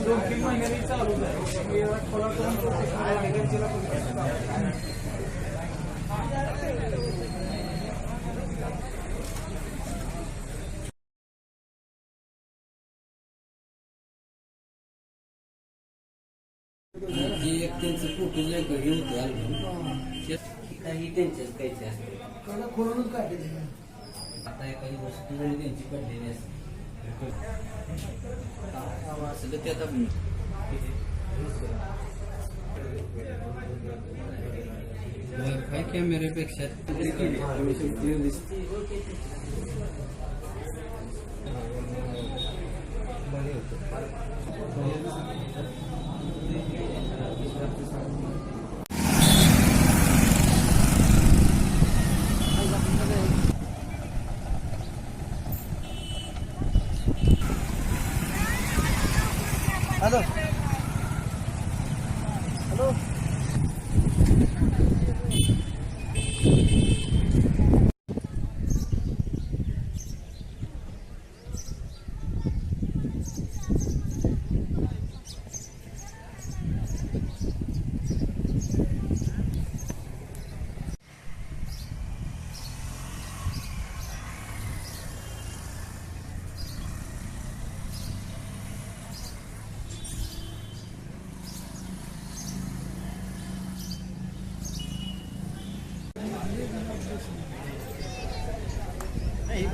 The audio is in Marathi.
दोन तीन महिन्यांनी चालू आहे जे एक त्यांचं फोटो जे हे होतं अल्बम काही त्यांच्याच काहीचे असते खोलूनच काढले आता एखादी वस्तू जरी त्यांची पडलेली असते असं तर ते आता काय कॅमेऱ्यापेक्षा Hello. Hello. नाही